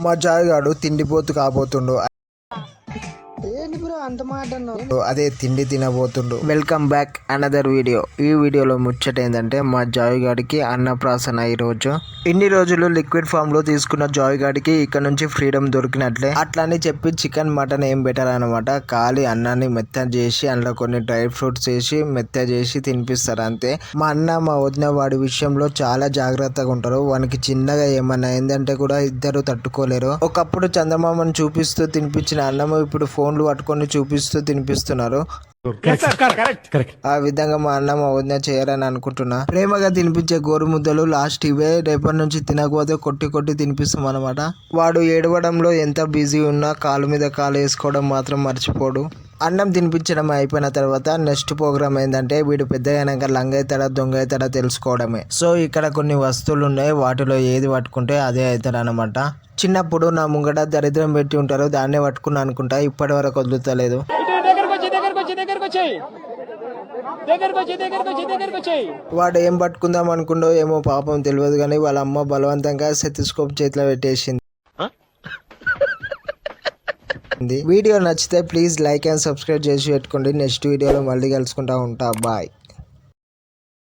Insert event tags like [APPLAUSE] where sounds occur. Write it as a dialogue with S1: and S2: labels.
S1: మా జాయిగాడు తిండిపోతు కాబోతుండు.
S2: అంత మాట
S1: అదే తిండి తినబోతుండు. వెల్కమ్ బ్యాక్ అనదర్ వీడియో ఈ వీడియోలో ముచ్చట ఏంటంటే మా జాయ్ గాడికి అన్నప్రాసన ఈ రోజు ఇన్ని రోజులు లిక్విడ్ ఫామ్లో తీసుకున్న జాయ్ గాడికి ఇక్కడ నుంచి ఫ్రీడమ్ దొరికినట్లే. అట్లా అని చెప్పి చికెన్ మటన్ ఏం బెటర్ అనమాట? ఖాళీ అన్నాన్ని మెత్త చేసి అందులో కొన్ని డ్రై ఫ్రూట్స్ వేసి మెత్త చేసి తినిపిస్తారు అంతే. మా అన్న మా వదిన వాడి విషయంలో చాలా జాగ్రత్తగా ఉంటారు. వానికి చిన్నగా ఏమన్నా అయిందంటే కూడా ఇద్దరు తట్టుకోలేరు. ఒకప్పుడు చందమామను చూపిస్తూ తినిపించిన అన్నము ఇప్పుడు ఫోన్లు పట్టుకొని చూపిస్తూ తినిపిస్తున్నారు. ఆ విధంగా మా అన్న మా వదిన చేయాలని అనుకుంటున్నా. ప్రేమగా తినిపించే గోరు ముద్దలు లాస్ట్ ఇవే. రేపటి నుంచి తినకపోతే కొట్టి కొట్టి తినిపిస్తాం అనమాట వాడు ఏడవడంలో ఎంత బిజీ ఉన్నా కాలు మీద కాలు వేసుకోవడం మాత్రం మర్చిపోడు. అన్నం తినిపించడం అయిపోయిన తర్వాత నెక్స్ట్ ప్రోగ్రామ్ ఏంటంటే వీడు పెద్ద అయినాక లంగ అవుతాడా దొంగ అవుతాడా తెలుసుకోవడమే. సో ఇక్కడ కొన్ని వస్తువులు ఉన్నాయి. వాటిలో ఏది పట్టుకుంటే అదే అవుతాడు అనమాట చిన్నప్పుడు నా ముంగట దరిద్రం పెట్టి ఉంటారు దాన్నే పట్టుకున్నా అనుకుంటా ఇప్పటి వరకు వదులుతలేదు. వాడు ఏం పట్టుకుందాం అనుకుండో ఏమో పాపం తెలియదు కానీ వాళ్ళ అమ్మ బలవంతంగా సెతిస్కోప్ చేతిలో పెట్టేసింది. [LAUGHS] వీడియో నచ్చితే ప్లీజ్ లైక్ అండ్ సబ్స్క్రైబ్ చేసి పెట్టుకోండి. నెక్స్ట్ వీడియోలో మళ్ళీ కలుసుకుంటా ఉంటా. బాయ్.